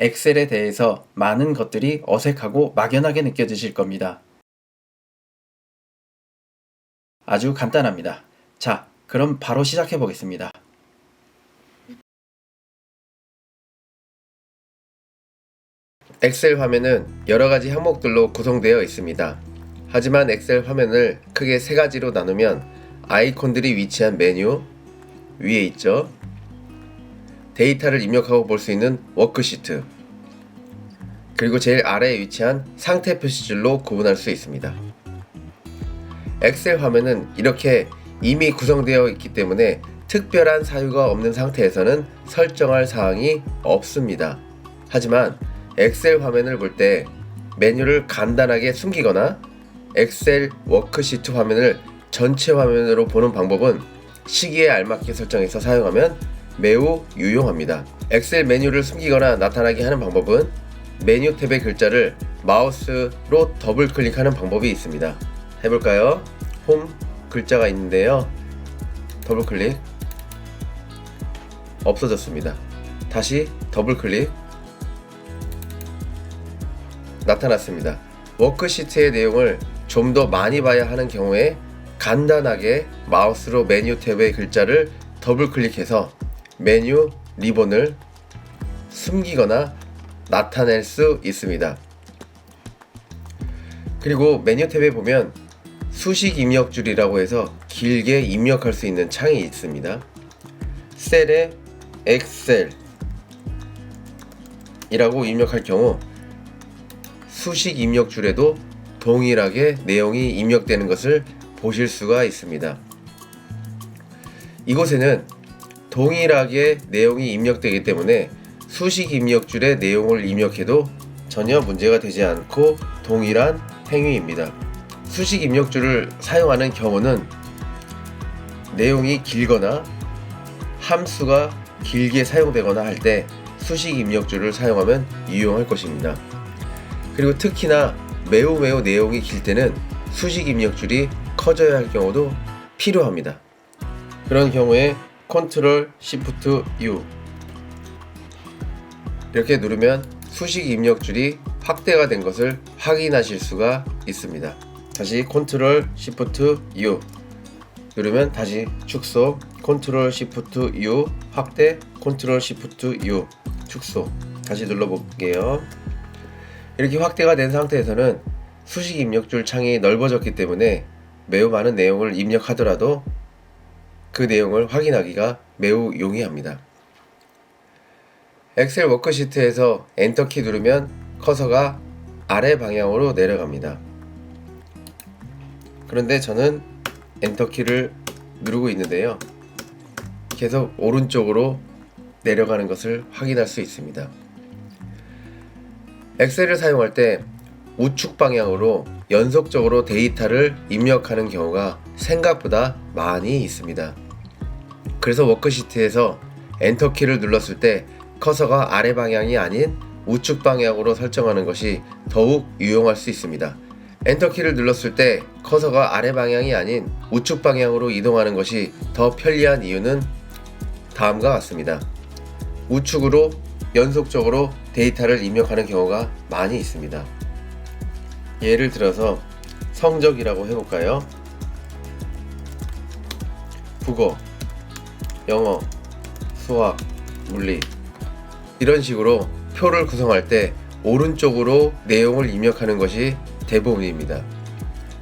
엑셀에 대해서 많은 것들이 어색하고 막연하게 느껴지실 겁니다. 아주 간단합니다. 자, 그럼 바로 시작해 보겠습니다. 엑셀 화면은 여러 가지 항목들로 구성되어 있습니다. 하지만 엑셀 화면을 크게 세 가지로 나누면 아이콘들이 위치한 메뉴 위에 있죠. 데이터를 입력하고 볼 수 있는 워크시트 그리고 제일 아래에 위치한 상태 표시줄로 구분할 수 있습니다. 엑셀 화면은 이렇게 이미 구성되어 있기 때문에 특별한 사유가 없는 상태에서는 설정할 사항이 없습니다. 하지만 엑셀 화면을 볼 때 메뉴를 간단하게 숨기거나 엑셀 워크시트 화면을 전체 화면으로 보는 방법은 시기에 알맞게 설정해서 사용하면 매우 유용합니다. 엑셀 메뉴를 숨기거나 나타나게 하는 방법은 메뉴 탭의 글자를 마우스로 더블 클릭하는 방법이 있습니다. 해볼까요? 홈 글자가 있는데요. 더블 클릭 없어졌습니다. 다시 더블 클릭 나타났습니다. 워크시트의 내용을 좀 더 많이 봐야 하는 경우에 간단하게 마우스로 메뉴 탭의 글자를 더블 클릭해서 메뉴 리본을 숨기거나 나타낼 수 있습니다. 그리고 메뉴 탭에 보면 수식 입력 줄이라고 해서 길게 입력할 수 있는 창이 있습니다. 셀에 엑셀 이라고 입력할 경우 수식 입력 줄에도 동일하게 내용이 입력되는 것을 보실 수가 있습니다. 이곳에는 동일하게 내용이 입력되기 때문에 수식 입력줄의 내용을 입력해도 전혀 문제가 되지 않고 동일한 행위입니다. 수식 입력줄을 사용하는 경우는 내용이 길거나 함수가 길게 사용되거나 할 때 수식 입력줄을 사용하면 유용할 것입니다. 그리고 특히나 매우 매우 내용이 길 때는 수식 입력줄이 커져야 할 경우도 필요합니다. 그런 경우에 컨트롤 시프트 U 이렇게 누르면 수식 입력줄이 확대가 된 것을 확인하실 수가 있습니다. 다시 컨트롤 시프트 U 누르면 다시 축소 컨트롤 시프트 U 확대 컨트롤 시프트 U 축소 다시 눌러볼게요. 이렇게 확대가 된 상태에서는 수식 입력줄 창이 넓어졌기 때문에 매우 많은 내용을 입력하더라도 그 내용을 확인하기가 매우 용이합니다. 엑셀 워크시트에서 엔터키 누르면 커서가 아래 방향으로 내려갑니다. 그런데 저는 엔터키를 누르고 있는데요. 계속 오른쪽으로 내려가는 것을 확인할 수 있습니다. 엑셀을 사용할 때 우측 방향으로 연속적으로 데이터를 입력하는 경우가 생각보다 많이 있습니다. 그래서 워크시트에서 엔터키를 눌렀을 때 커서가 아래 방향이 아닌 우측 방향으로 설정하는 것이 더욱 유용할 수 있습니다. 엔터키를 눌렀을 때 커서가 아래 방향이 아닌 우측 방향으로 이동하는 것이 더 편리한 이유는 다음과 같습니다. 우측으로 연속적으로 데이터를 입력하는 경우가 많이 있습니다. 예를 들어서 성적이라고 해볼까요? 국어, 영어, 수학, 물리 이런 식으로 표를 구성할 때 오른쪽으로 내용을 입력하는 것이 대부분입니다.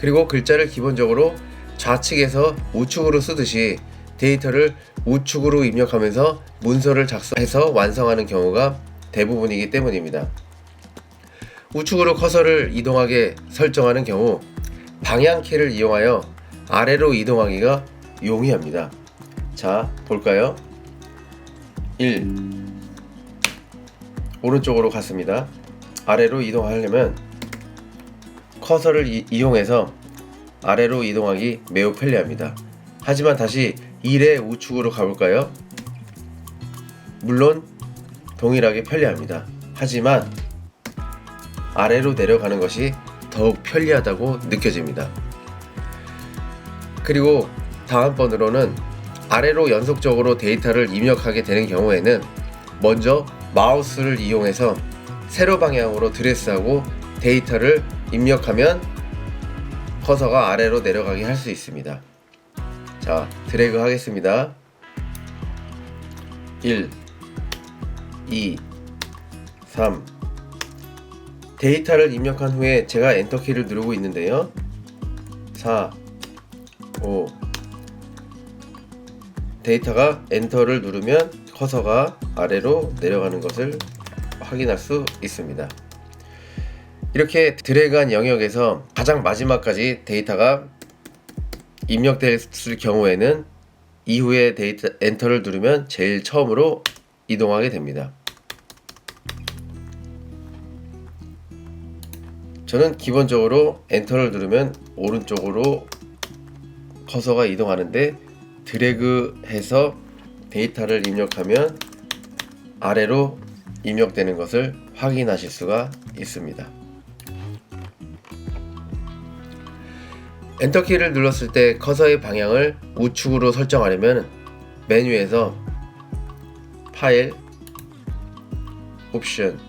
그리고 글자를 기본적으로 좌측에서 우측으로 쓰듯이 데이터를 우측으로 입력하면서 문서를 작성해서 완성하는 경우가 대부분이기 때문입니다. 우측으로 커서를 이동하게 설정하는 경우 방향키를 이용하여 아래로 이동하기가 용이합니다. 자, 볼까요? 1. 오른쪽으로 갔습니다. 아래로 이동하려면 커서를 이, 이용해서 아래로 이동하기 매우 편리합니다. 하지만 다시 1의 우측으로 가볼까요? 물론 동일하게 편리합니다. 하지만 아래로 내려가는 것이 더욱 편리하다고 느껴집니다. 그리고 다음번으로는 아래로 연속적으로 데이터를 입력하게 되는 경우에는 먼저 마우스를 이용해서 세로 방향으로 드래스하고 데이터를 입력하면 커서가 아래로 내려가게 할 수 있습니다. 자, 드래그 하겠습니다. 1, 2, 3. 데이터를 입력한 후에 제가 엔터키를 누르고 있는데요. 4, 5. 데이터가 엔터를 누르면 커서가 아래로 내려가는 것을 확인할 수 있습니다. 이렇게 드래그한 영역에서 가장 마지막까지 데이터가 입력됐을 경우에는 이후에 데이터 엔터를 누르면 제일 처음으로 이동하게 됩니다. 저는 기본적으로 엔터를 누르면 오른쪽으로 커서가 이동하는데 드래그 해서 데이터를 입력하면 아래로 입력되는 것을 확인하실 수가 있습니다. 엔터키를 눌렀을 때 커서의 방향을 우측으로 설정하려면 메뉴에서 파일, 옵션,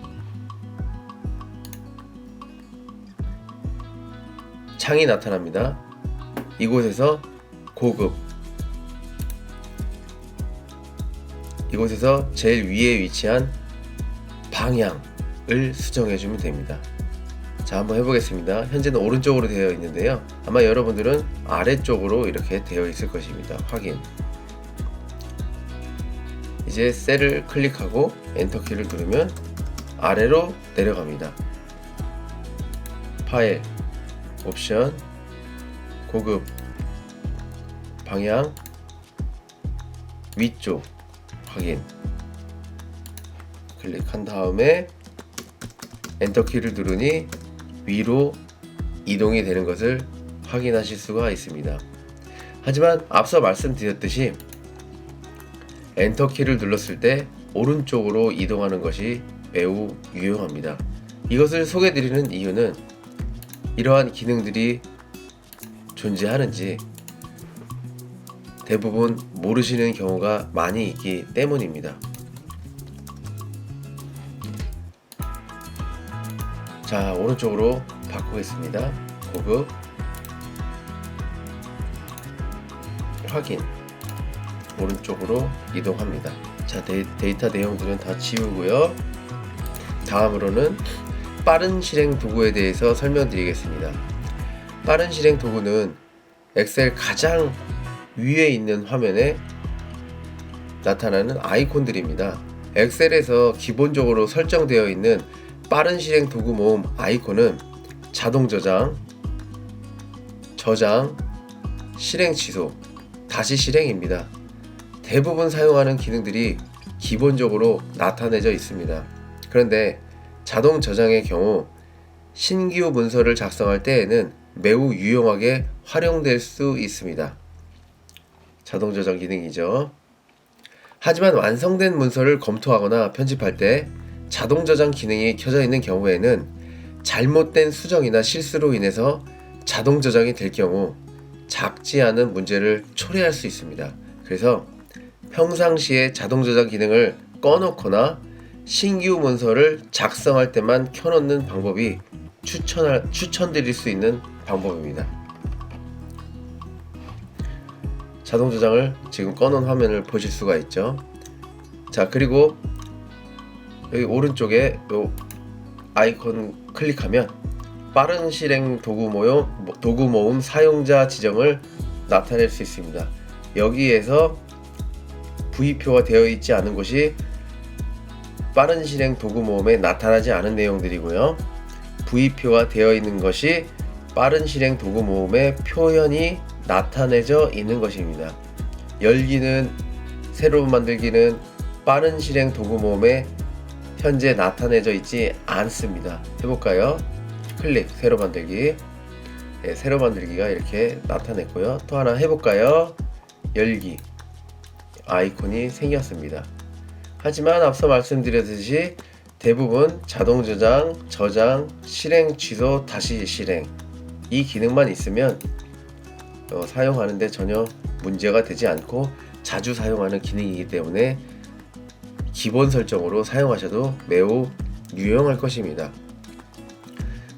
창이 나타납니다. 이곳에서 고급 이곳에서 제일 위에 위치한 방향을 수정해 주면 됩니다. 자 한번 해보겠습니다. 현재는 오른쪽으로 되어 있는데요. 아마 여러분들은 아래쪽으로 이렇게 되어 있을 것입니다. 확인. 이제 셀을 클릭하고 엔터키를 누르면 아래로 내려갑니다. 파일, 옵션, 고급, 방향, 위쪽 확인. 클릭한 다음에 엔터키를 누르니 위로 이동이 되는 것을 확인하실 수가 있습니다. 하지만 앞서 말씀드렸듯이 엔터키를 눌렀을 때 오른쪽으로 이동하는 것이 매우 유용합니다. 이것을 소개드리는 이유는 이러한 기능들이 존재하는지 대부분 모르시는 경우가 많이 있기 때문입니다. 자, 오른쪽으로 바꾸겠습니다. 고급 확인 오른쪽으로 이동합니다. 자, 데이, 데이터 내용들은 다 지우고요. 다음으로는 빠른 실행 도구에 대해서 설명드리겠습니다. 빠른 실행 도구는 엑셀 가장 위에 있는 화면에 나타나는 아이콘들입니다. 엑셀에서 기본적으로 설정되어 있는 빠른 실행 도구 모음 아이콘은 자동 저장, 저장, 실행 취소, 다시 실행입니다. 대부분 사용하는 기능들이 기본적으로 나타내져 있습니다. 그런데 자동 저장의 경우 신규 문서를 작성할 때에는 매우 유용하게 활용될 수 있습니다. 자동 저장 기능이죠. 하지만 완성된 문서를 검토하거나 편집할 때 자동 저장 기능이 켜져 있는 경우에는 잘못된 수정이나 실수로 인해서 자동 저장이 될 경우 작지 않은 문제를 초래할 수 있습니다. 그래서 평상시에 자동 저장 기능을 꺼놓거나 신규 문서를 작성할 때만 켜놓는 방법이 추천할, 추천드릴 수 있는 방법입니다. 자동 저장을 지금 꺼놓은 화면을 보실 수가 있죠. 자, 그리고 여기 오른쪽에 요 아이콘 클릭하면 빠른 실행 도구 모임 도구 모음 사용자 지정을 나타낼 수 있습니다. 여기에서 V표가 되어 있지 않은 것이 빠른 실행 도구 모음에 나타나지 않은 내용들이고요. V표가 되어 있는 것이 빠른 실행 도구 모음의 표현이 나타내져 있는 것입니다. 열기는 새로 만들기는 빠른 실행 도구 모음에 현재 나타내져 있지 않습니다. 해볼까요? 클릭 새로 만들기 네, 새로 만들기가 이렇게 나타냈고요. 또 하나 해볼까요? 열기 아이콘이 생겼습니다. 하지만 앞서 말씀드렸듯이 대부분 자동 저장, 저장, 실행 취소, 다시 실행 이 기능만 있으면 어, 사용하는데 전혀 문제가 되지 않고 자주 사용하는 기능이기 때문에 기본 설정으로 사용하셔도 매우 유용할 것입니다.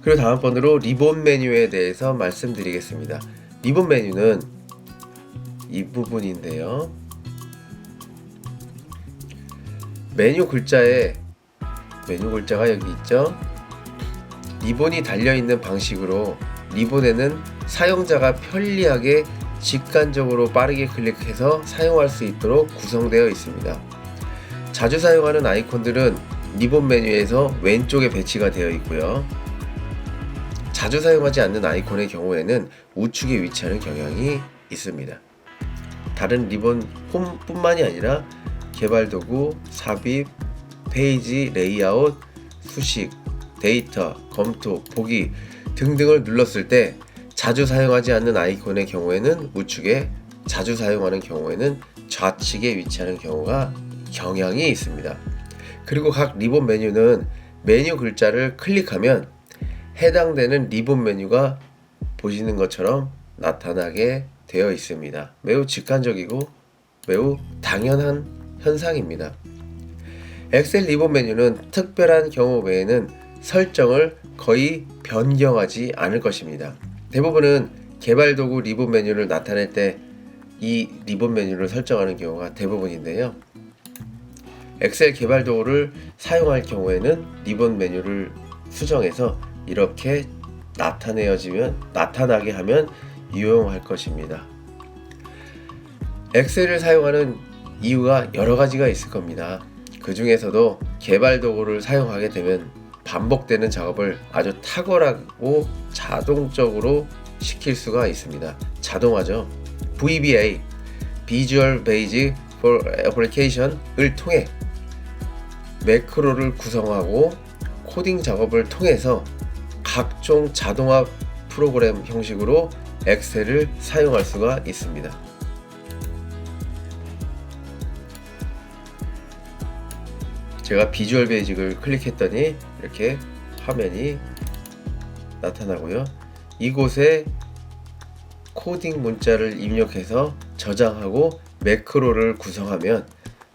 그리고 다음번으로 리본 메뉴에 대해서 말씀드리겠습니다. 리본 메뉴는 이 부분인데요. 메뉴 글자에 메뉴 글자가 여기 있죠. 리본이 달려 있는 방식으로 리본에는 사용자가 편리하게 직관적으로 빠르게 클릭해서 사용할 수 있도록 구성되어 있습니다. 자주 사용하는 아이콘들은 리본 메뉴에서 왼쪽에 배치가 되어 있고요. 자주 사용하지 않는 아이콘의 경우에는 우측에 위치하는 경향이 있습니다. 다른 리본 홈뿐만이 아니라 개발 도구, 삽입, 페이지, 레이아웃, 수식, 데이터, 검토, 보기 등등을 눌렀을 때 자주 사용하지 않는 아이콘의 경우에는 우측에 자주 사용하는 경우에는 좌측에 위치하는 경우가 경향이 있습니다. 그리고 각 리본 메뉴는 메뉴 글자를 클릭하면 해당되는 리본 메뉴가 보시는 것처럼 나타나게 되어 있습니다. 매우 직관적이고 매우 당연한 현상입니다. 엑셀 리본 메뉴는 특별한 경우 외에는 설정을 거의 변경하지 않을 것입니다. 대부분은 개발 도구 리본 메뉴를 나타낼 때 이 리본 메뉴를 설정하는 경우가 대부분인데요. 엑셀 개발 도구를 사용할 경우에는 리본 메뉴를 수정해서 이렇게 나타내어지면 나타나게 하면 유용할 것입니다. 엑셀을 사용하는 이유가 여러 가지가 있을 겁니다. 그 중에서도 개발 도구를 사용하게 되면 반복되는 작업을 아주 탁월하고 자동적으로 시킬 수가 있습니다. 자동화죠. VBA, Visual Basic for Application을 통해 매크로를 구성하고 코딩 작업을 통해서 각종 자동화 프로그램 형식으로 엑셀을 사용할 수가 있습니다. 제가 비주얼 베이직을 클릭했더니 이렇게 화면이 나타나고요. 이곳에 코딩 문자를 입력해서 저장하고 매크로를 구성하면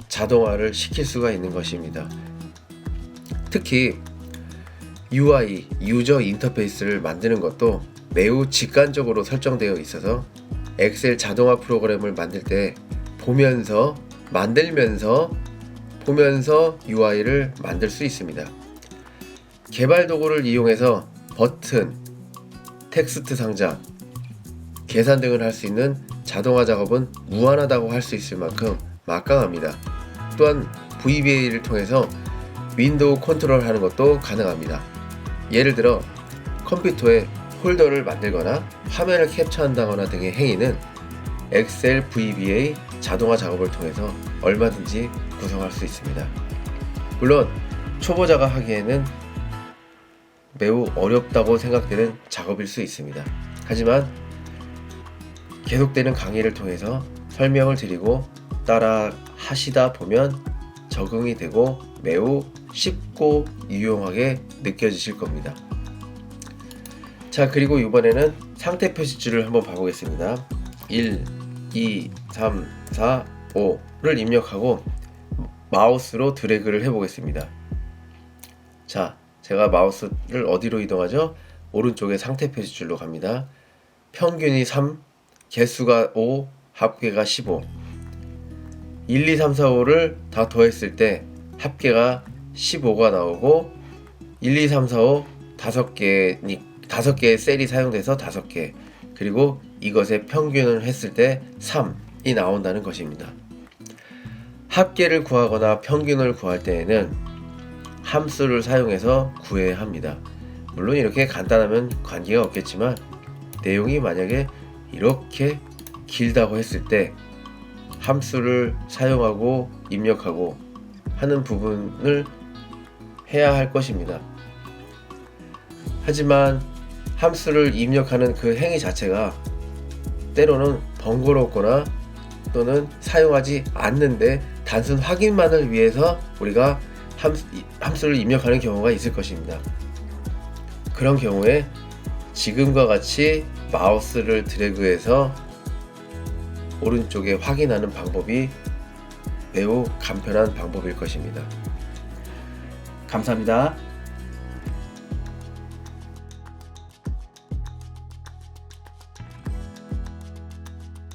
자동화를 시킬 수가 있는 것입니다. 특히 UI, 유저 인터페이스를 만드는 것도 매우 직관적으로 설정되어 있어서 엑셀 자동화 프로그램을 만들 때 보면서 만들면서 보면서 UI를 만들 수 있습니다. 개발 도구를 이용해서 버튼, 텍스트 상자, 계산 등을 할 수 있는 자동화 작업은 무한하다고 할 수 있을 만큼 막강합니다. 또한 VBA를 통해서 윈도우 컨트롤 하는 것도 가능합니다. 예를 들어 컴퓨터에 폴더를 만들거나 화면을 캡처한다거나 등의 행위는 엑셀 VBA 자동화 작업을 통해서 얼마든지 구성할 수 있습니다. 물론 초보자가 하기에는 매우 어렵다고 생각되는 작업일 수 있습니다. 하지만 계속되는 강의를 통해서 설명을 드리고 따라 하시다 보면 적응이 되고 매우 쉽고 유용하게 느껴지실 겁니다. 자, 그리고 이번에는 상태 표시줄을 한번 봐보겠습니다. 1, 2, 3, 4, 5를 입력하고 마우스로 드래그를 해보겠습니다. 자, 제가 마우스를 어디로 이동하죠? 오른쪽에 상태 표시 줄로 갑니다. 평균이 3, 개수가 5, 합계가 15. 1, 2, 3, 4, 5를 다 더했을 때 합계가 15가 나오고 1, 2, 3, 4, 5 5개니 5개의 셀이 사용돼서 5개 그리고 이것의 평균을 했을 때 3이 나온다는 것입니다. 합계를 구하거나 평균을 구할 때에는 함수를 사용해서 구해야 합니다. 물론 이렇게 간단하면 관계가 없겠지만 내용이 만약에 이렇게 길다고 했을 때 함수를 사용하고 입력하고 하는 부분을 해야 할 것입니다. 하지만 함수를 입력하는 그 행위 자체가 때로는 번거롭거나 또는 사용하지 않는데 단순 확인만을 위해서 우리가 함수를 입력하는 경우가 있을 것입니다. 그런 경우에 지금과 같이 마우스를 드래그해서 오른쪽에 확인하는 방법이 매우 간편한 방법일 것입니다. 감사합니다.